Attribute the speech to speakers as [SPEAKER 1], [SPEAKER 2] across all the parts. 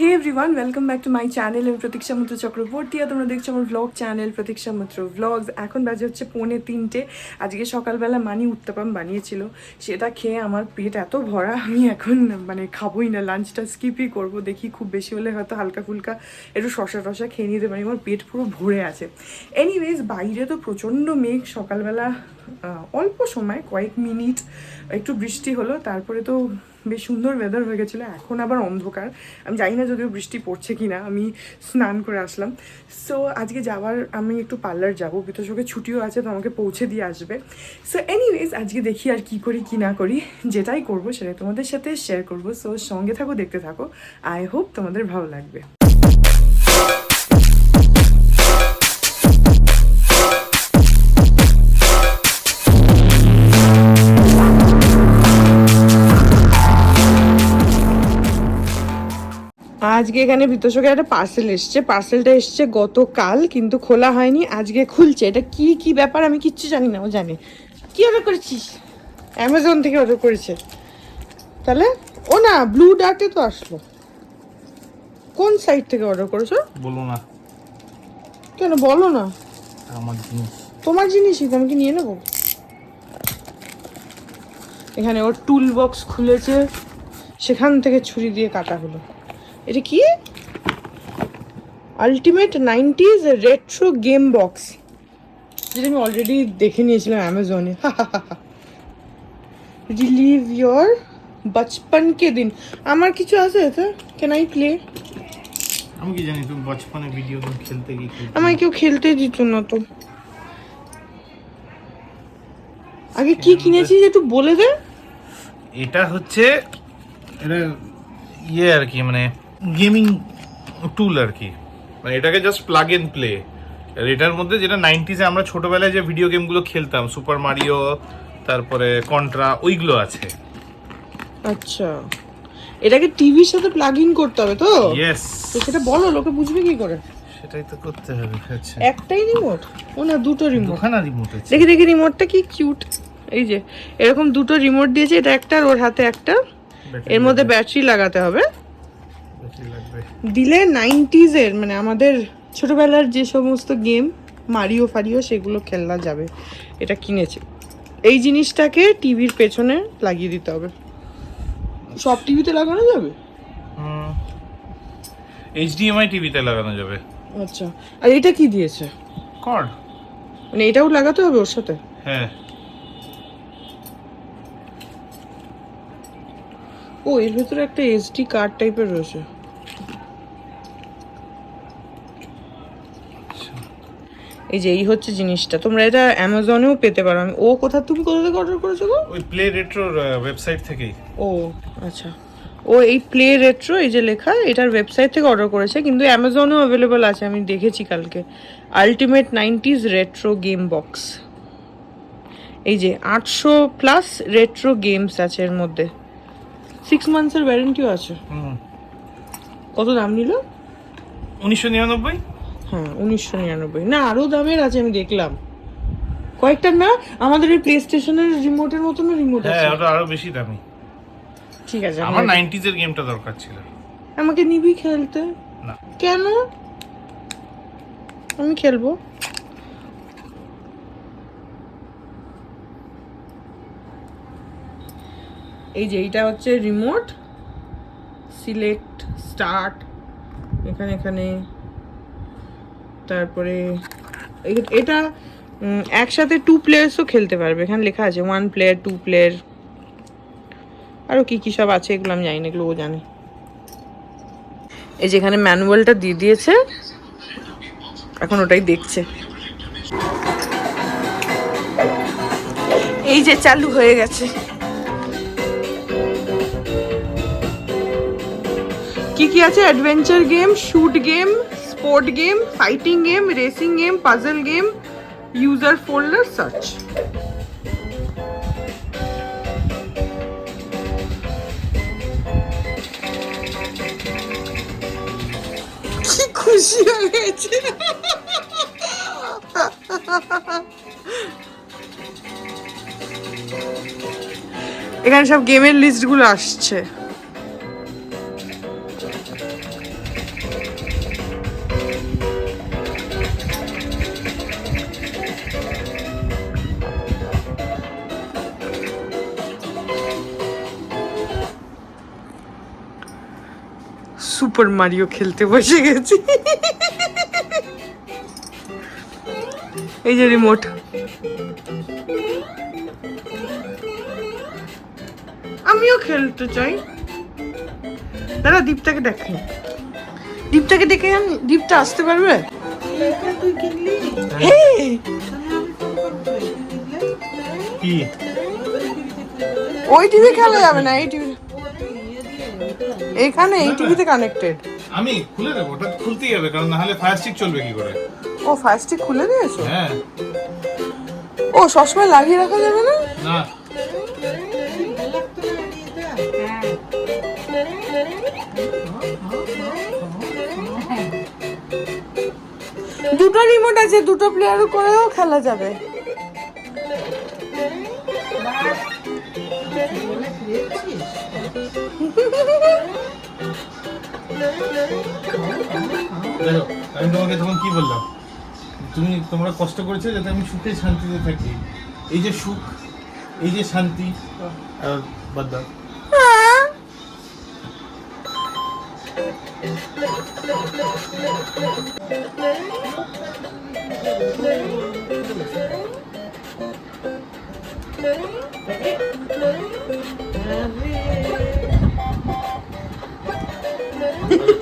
[SPEAKER 1] Hey everyone welcome back to my channel আমি প্রতীক্ষা মুত্র চক্রবর্তী আর তোমরা দেখছ আমার ভ্লগ চ্যানেল প্রতীক্ষা মুত্র ভ্লগস এখন বাজে হচ্ছে পৌনে তিনটে। আজকে সকালবেলা মানি উত্তাপাম বানিয়েছিল। সেটা খেয়ে আমার পেট এত ভরা, আমি এখন মানে খাবোই না। লাঞ্চটা স্কিপই করব, দেখি খুব বেশি হলে হয়তো হালকা ফুলকা একটু শশা টশা খেয়ে নিতে পারি আমার পেট পুরো ভরে আছে। এনিওয়েজ বাইরে তো প্রচণ্ড মেঘ। সকালবেলা অল্প সময়, কয়েক মিনিট, একটু বৃষ্টি হলো, তারপরে তো বেশ সুন্দর ওয়েদার হয়ে গেছিল, এখন আবার অন্ধকার। আমি জানি না যদিও বৃষ্টি পড়ছে কি না আমি স্নান করে আসলাম। সো আজকে যাওয়ার, আমি একটু পার্লার যাব বিতোষকে ছুটিও আছে, তো আমাকে পৌঁছে দিয়ে আসবে। সো এনিওয়েজ আজকে দেখি আর কি করি, কি না করি, যেটাই করব সেটাই তোমাদের সাথে শেয়ার করব। সো সঙ্গে থাকো, দেখতে থাকো। আই হোপ তোমাদের ভালো লাগবে। আজকে এখানে বিতোষকে একটা পার্সেল এসছে। পার্সেলটা এসছে গতকাল কিন্তু খোলা হয়নি আজকে খুলছে। এটা কি কি ব্যাপার আমি কিচ্ছু জানি না ও জানে। কি অর্ডার করেছিস? অ্যামাজন থেকে অর্ডার করেছে। তাহলে ও না ব্লু ডার্টে তো আসলো। কোন সাইট থেকে অর্ডার করেছ?
[SPEAKER 2] বলো না।
[SPEAKER 1] কেন বলো না।
[SPEAKER 2] আমার জিনিস।
[SPEAKER 1] তোমার জিনিসই তো আমি কি নিয়ে নেব? এখানে ওর টুল বক্স খুলেছে। সেখান থেকে ছুরি দিয়ে কাটা হলো। এটা কি? Ultimate nineties retro game box যেটা আমি অলরেডি দেখে নিয়েছিলাম অ্যামাজনে রিলিভ ইয়োর বচপন কে দিন আমার কিছু আছে এতে? ক্যান আই প্লে
[SPEAKER 2] আমি কি জানি তুমি বচপনে ভিডিও গেম খেলতে গিয়ে
[SPEAKER 1] আমায় কেউ খেলতে দিত না তো। আগে কি কিনেছিস একটু বলে দে।
[SPEAKER 2] এটা হচ্ছে এটা ইয়ে আর কি মানে গেমিং টুল আর কি মানে এটাকে জাস্ট প্লাগ এন্ড প্লে আর এটার মধ্যে যেটা নাইনটিসে আমরা ছোটবেলায় যে ভিডিও গেমগুলো খেলতাম সুপার মারিও তারপরে কন্ট্রা ওইগুলো আছে।
[SPEAKER 1] আচ্ছা। এটাকে টিভির সাথে প্লাগ ইন করতে হবে তো?
[SPEAKER 2] ইয়েস
[SPEAKER 1] তো সেটা বলো লোকে বুঝবে কি করে?
[SPEAKER 2] সেটাই তো করতে হবে আচ্ছা।
[SPEAKER 1] একটাই রিমোট ও না দুটো রিমোট
[SPEAKER 2] দুখানা রিমোট আছে।
[SPEAKER 1] দেখি দেখি রিমোটটা কি কিউট এই যে এরকম দুটো রিমোট দিয়েছে এটা একটা আর ওর হাতে একটা। এর মধ্যে ব্যাটারি লাগাতে হবে। দিলে নাইনটিজের মানে আমাদের ছোটবেলার যে সমস্ত গেম মারিও ফারিও সেগুলো খেলা যাবে। এটা কিনেছে। এই জিনিসটাকে টিভির পেছনে লাগিয়ে দিতে হবে। সব টিভিতে লাগানো যাবে?
[SPEAKER 2] এইচডিএমআই টিভিতে লাগানো যাবে।
[SPEAKER 1] আচ্ছা। আর এটা কি দিয়েছে?
[SPEAKER 2] কর্ড
[SPEAKER 1] মানে এটাও লাগাতে হবে ওর সাথে?
[SPEAKER 2] হ্যাঁ।
[SPEAKER 1] ও এর ভেতরে একটা এসডি কার্ড টাইপের রয়েছে। এই যে এই হচ্ছে জিনিসটা। তোমরা এটা অ্যামাজনেও পেতে পারো। আমি ও কোথা তুমি কোথা থেকে অর্ডার করেছ গো?
[SPEAKER 2] ওই প্লে রেট্রোর ওয়েবসাইট থেকেই।
[SPEAKER 1] ও আচ্ছা। ও এই প্লে রেট্রো এই যে লেখা এটার ওয়েবসাইট থেকে অর্ডার করেছে কিন্তু অ্যামাজনেও অ্যাভেলেবল আছে আমি দেখেছি কালকে। Ultimate nineties retro game box এই যে আটশো প্লাস রেট্রো গেমস আছে এর মধ্যে। সিক্স মান্থসের ওয়ারেন্টিও আছে।
[SPEAKER 2] হুম।
[SPEAKER 1] কত দাম নিল?
[SPEAKER 2] উনিশশো নিরানব্বই?
[SPEAKER 1] হ্যাঁ উনিশশো নিরানব্বই। না আরও দামের আছে আমি দেখলাম। কয়েকটা না আমাদের এই প্লে স্টেশনের রিমোটের মতনও রিমোট আছে।
[SPEAKER 2] হ্যাঁ ওটা আরও বেশি দামি।
[SPEAKER 1] ঠিক আছে
[SPEAKER 2] আমার
[SPEAKER 1] আমার
[SPEAKER 2] নাইনটিজ এর গেমটা দরকার ছিল।
[SPEAKER 1] আমাকে নিবি খেলতে?
[SPEAKER 2] না।
[SPEAKER 1] কেন? আমি খেলব। এই যে এইটা হচ্ছে রিমোট সিলেক্ট স্টার্ট এখানে এখানে। তারপরে এটা একসাথে টু প্লেয়ার্সও খেলতে পারবে। এখানে লেখা আছে ওয়ান প্লেয়ার টু প্লেয়ার আরও কী কী সব আছে এগুলো আমি জানি না, এগুলো ও জানে। এই যেখানে ম্যানুয়ালটা দিয়ে দিয়েছে, এখন ওটাই দেখছে। এই যে চালু হয়ে গেছে। কি কি আছে? Adventure game shoot game sport game fighting game racing game puzzle game user folder search কি খুশি হয়েছে এখানে সব গেমের লিস্টগুলো আসছে। সুপার মারিও খেলতে বসে গেছি। এই যে রিমোট আমিও খেলতে চাই। দাদা দীপটাকে দেখাই। দীপটাকে আনি দীপটা আসতে পারবে? হ্যাঁ। ওই টিভি খেলা যাবে না এই এখানে এই টিভিতে কানেক্টেড
[SPEAKER 2] আমি খুলে দেবো ওটা খুলতেই হবে কারণ না হলে ফায়ার স্টিক চলবে কি করে?
[SPEAKER 1] ও ফার্স্টে খুলে দিয়েছ?
[SPEAKER 2] হ্যাঁ।
[SPEAKER 1] ও সবসময় লাগিয়ে রাখা যাবে না?
[SPEAKER 2] না।
[SPEAKER 1] দুটো রিমোট আছে দুটো প্লেয়ার করেও খেলা যাবে।
[SPEAKER 2] দেখো আমি তোমাকে তখন কি বললাম? তুমি তোমরা কষ্ট করেছ যাতে আমি সুখে শান্তিতে থাকি। এই যে সুখ, এই যে শান্তি বাদ দাও।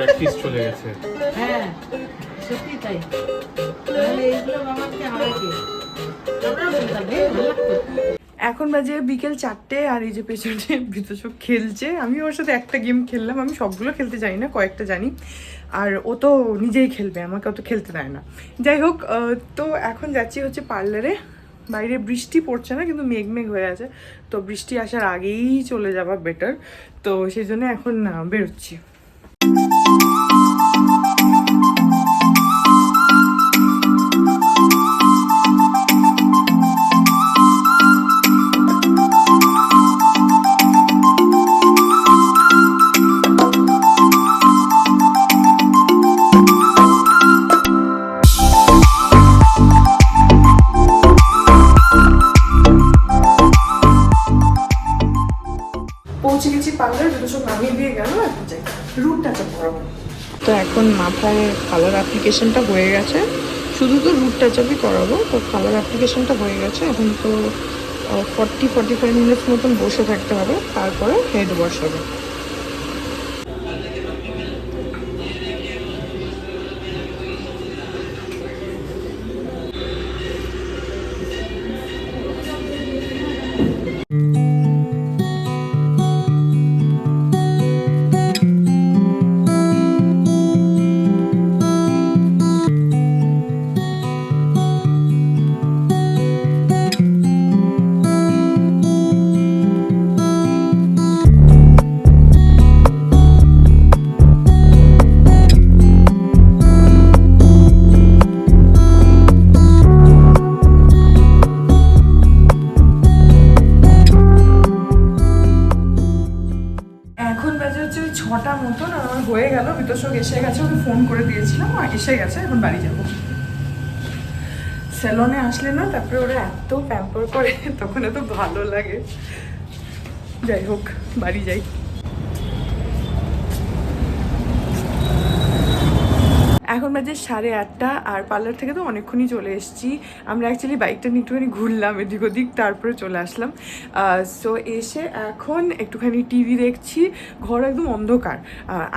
[SPEAKER 2] প্র্যাকটিস চলে গেছে।
[SPEAKER 3] হ্যাঁ সত্যি তাই। তাহলে এইগুলো লাগতো।
[SPEAKER 1] এখন বাজে বিকেল চারটে আর এই যে পেছনে বিতোষক খেলছে। আমি ওর সাথে একটা গেম খেললাম। আমি সবগুলো খেলতে জানি না কয়েকটা জানি। আর ও তো নিজেই খেলবে আমাকে অত খেলতে দেয় না। যাই হোক তো এখন যাচ্ছি হচ্ছে পার্লারে বাইরে বৃষ্টি পড়ছে না কিন্তু মেঘ মেঘ হয়ে আছে। তো বৃষ্টি আসার আগেই চলে যাওয়া বেটার তো সেই জন্য এখন বেরোচ্ছি। পৌঁছে গেছি পার্লার দুটো সব নামিয়ে দিয়ে গেল এখন যাই তো এখন মাথায় কালার অ্যাপ্লিকেশনটা হয়ে গেছে। শুধু তো রুট টাচআপই করাবো, তো কালার অ্যাপ্লিকেশনটা হয়ে গেছে। এখন তো ফর্টি ফর্টি ফাইভ মিনিটস মতন বসে থাকতে হবে, তারপরে হেড ওয়াশ হবে। এসে গেছে এখন বাড়ি যাব। স্যালনে আসলে না, তারপরে ওরা এত প্যাম্পার করে, তখন এত ভালো লাগে। যাই হোক, বাড়ি যাই। এখন বাজে সাড়ে আটটা আর পার্লার থেকে তো অনেকক্ষণই চলে এসেছি। আমরা অ্যাকচুয়ালি বাইকটা নিয়ে একটুখানি ঘুরলাম, এদিক ওদিক, তারপরে চলে আসলাম। সো এসে এখন একটুখানি টিভি দেখছি ঘর একদম অন্ধকার।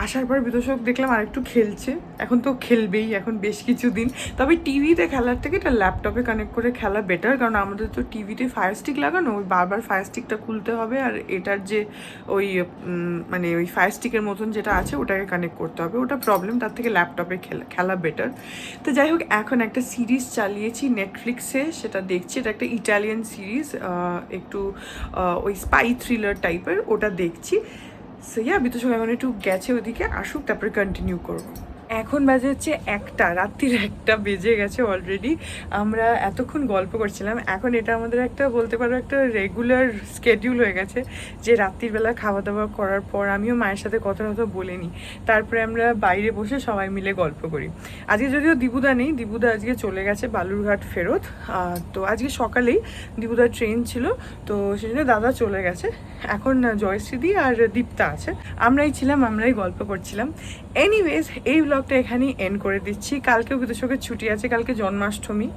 [SPEAKER 1] আসার পর বিদর্শক দেখলাম আর একটু খেলছে। এখন তো খেলবেই, এখন বেশ কিছু দিন তবে টিভিতে খেলার থেকে এটা ল্যাপটপে কানেক্ট করে খেলা বেটার কারণ আমাদের তো টিভিতে ফায়ার স্টিক লাগানো, ওই বারবার ফায়ার স্টিকটা খুলতে হবে আর এটার যে ওই মানে ওই ফায়ার স্টিকের মতন যেটা আছে, ওটাকে কানেক্ট করতে হবে। ওটা প্রবলেম তার থেকে ল্যাপটপে খেলা। খেলা বেটার তো যাই হোক, এখন একটা সিরিজ চালিয়েছি নেটফ্লিক্সে সেটা দেখছি। এটা একটা ইটালিয়ান সিরিজ একটু ওই স্পাই থ্রিলার টাইপের ওটা দেখছি। সো ইয়া সবাই এখন একটু গেছে ওদিকে, আসুক, তারপরে কন্টিনিউ করব। এখন বাজে হচ্ছে একটা, রাত্রির একটা বেজে গেছে অলরেডি আমরা এতক্ষণ গল্প করছিলাম, এখন এটা আমাদের একটা বলতে পারো একটা রেগুলার স্কেডিউল হয়ে গেছে যে রাত্রিবেলা খাওয়া দাওয়া করার পর আমিও মায়ের সাথে কথা কথা বলে নিই। তারপরে আমরা বাইরে বসে সবাই মিলে গল্প করি। আজকে যদিও দিবুদা নেই, দিবুদা আজকে চলে গেছে বালুরঘাট ফেরত। তো আজকে সকালেই দিবুদার ট্রেন ছিল, তো সেই জন্য দাদা চলে গেছে। এখন জয়শ্রীদি আর দীপ্তা আছে। আমরাই ছিলাম, আমরাই গল্প করছিলাম। এনিওয়েজ এই ব্লগটা এখানেই এন্ড করে দিচ্ছি। কালকেও কৃতশোকের ছুটি আছে, কালকে জন্মাষ্টমী।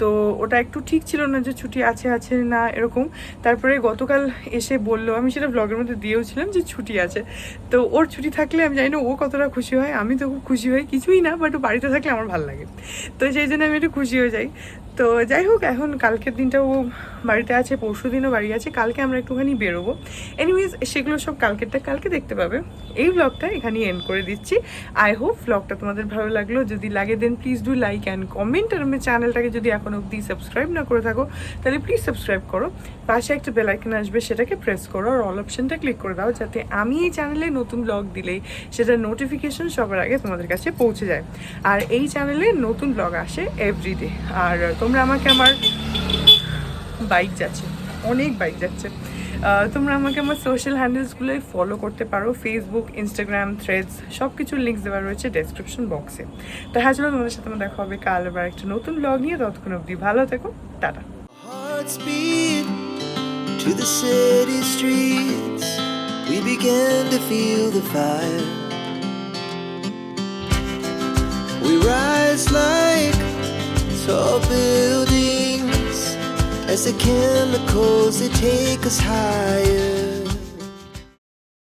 [SPEAKER 1] তো ওটা একটু ঠিক ছিল না যে ছুটি আছে আছে না এরকম। তারপরে গতকাল এসে বলল, আমি সেটা ব্লগের মধ্যে দিয়েওছিলাম যে ছুটি আছে। তো ওর ছুটি থাকলে আমি জানি না ও কতটা খুশি হয়। আমি তো খুব খুশি হই কিছুই না বাট বাড়িতে থাকলে আমার ভালো লাগে। তো সেই জন্য আমি একটু খুশি হয়ে যাই। তো যাই হোক, এখন কালকের দিনটা ও বাড়িতে আছে, পরশু দিনও বাড়ি আছে, কালকে আমরা একটুখানি বেরোবো। এনিওয়েজ সেগুলো সব কালকেরটা, কালকে দেখতে পাবে। এই ব্লগটা এখানে এন্ড করে দিচ্ছি। আই হোপ ব্লগটা তোমাদের ভালো লাগল। যদি লাগে then please do like and comment আর আমার চ্যানেলটাকে যদি এখন অবধি সাবস্ক্রাইব না করে থাকো, তাহলে প্লিজ সাবস্ক্রাইব করো। পাশে একটা বেল আইকন আসবে, সেটাকে প্রেস করো। আর অল অপশানটা ক্লিক করে দাও, যাতে আমি এই চ্যানেলে নতুন ব্লগ দিলেই সেটার নোটিফিকেশন সবার আগে তোমাদের কাছে পৌঁছে যায়। আর এই চ্যানেলে নতুন ব্লগ আসে এভরিডে আর তোমরা আমাকে আমার বাইক যাচ্ছে, অনেক বাইক যাচ্ছে তোমরা আমাকে আমার সোশ্যাল হ্যান্ডেলসগুলোয় ফলো করতে পারো ফেসবুক ইনস্টাগ্রাম থ্রেডস সব কিছুর লিঙ্কস দেওয়া রয়েছে ডেসক্রিপশন বক্সে তো হ্যাঁ চলো তোমাদের সাথে আমার দেখা হবে, কাল আবার একটা নতুন ব্লগ নিয়ে, ততক্ষণ অবধি ভালো থেকো, tata
[SPEAKER 4] to the city streets. We began to feel the fire. We rise like tall buildings as the chemicals they take us higher.